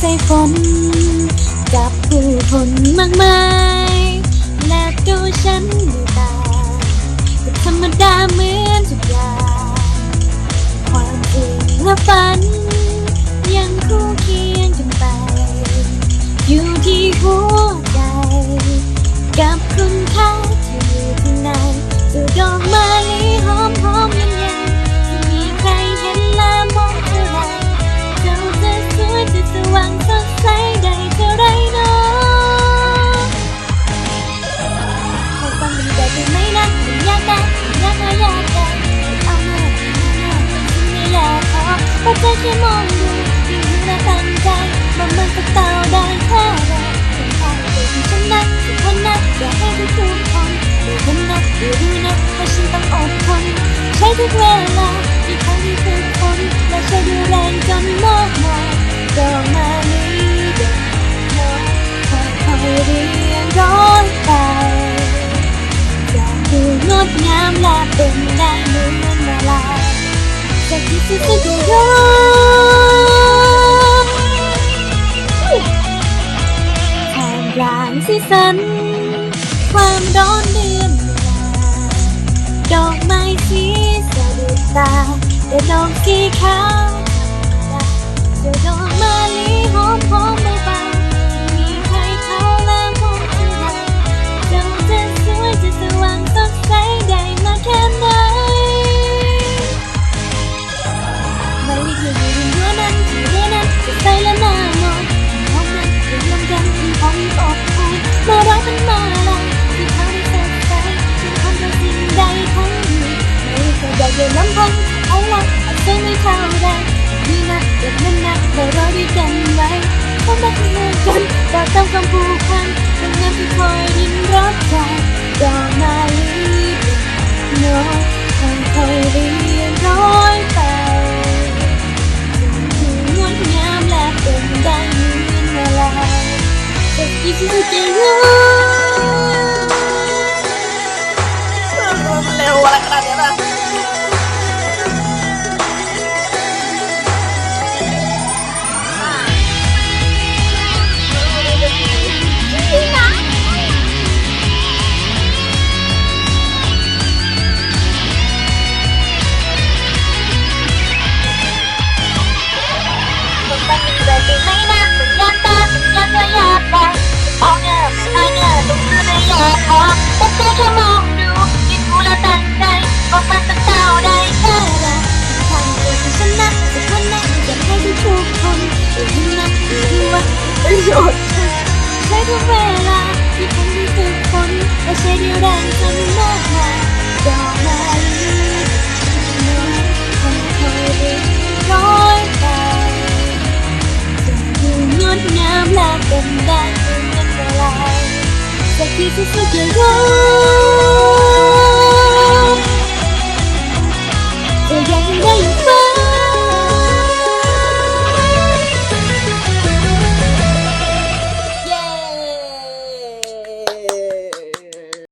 ใจฝนกับผู้คนมากมาย และดูฉันด้วยตาธรรมดาเหมือนทุกอย่างความจริงและฝัน ขอเพราะใจแค่มองดูยิ่งดูน่าตั้งใจว่ามันจะเต่าได้แค่ไหนเป็นทางเดินฉันนะทุกคนนะอยากให้ทุกทุกคนดูฉันนะดูดูนะว่าฉันต้องอดทนใช้ทุกเวลาที่ครั้งที่ฝึกฝนและใช้ดูแรงจนมากมายดอมานี้เด็กน้อยค่อยๆเรียงร้อยไปอยากดูงดงามและเป็นามกลางสีสัน ความร้อนเดือนดอกไม้สีสะดุดตาแต่ดอกสีขาว อยากเดินลำพังเอาละอาจจะไม่เท่าไรดีนะเด็กนั้นนะเรารอด้วยกันไว้ความรักที่เหมือนกันเราต้องความผูกพันเป็นน้ำที่คอยรินรับใจดอกมาลีน้อยค่อยเรียงร้อยไปดูงดงามและเป็นได้เมือนเวลาจะกี่ที่สุดจะรู้ อออแต่เธอแค่มองดูยิ่งดูแล้วตั้งใจว่ามันจะเต่าได้แค่ไหนทางตัวฉันนะสักวันนะอยากให้ทุกคนได้ยินนะได้ยินว่าประโยชน์ใช้ทุกเวลาที่คงที่ฝึกฝนและใช้เดียวแรงจนมากมายดอกไม้น้อยค่อยๆเรียงร้อยไปดูงดงามและเป็นได้ 在彼此世界游。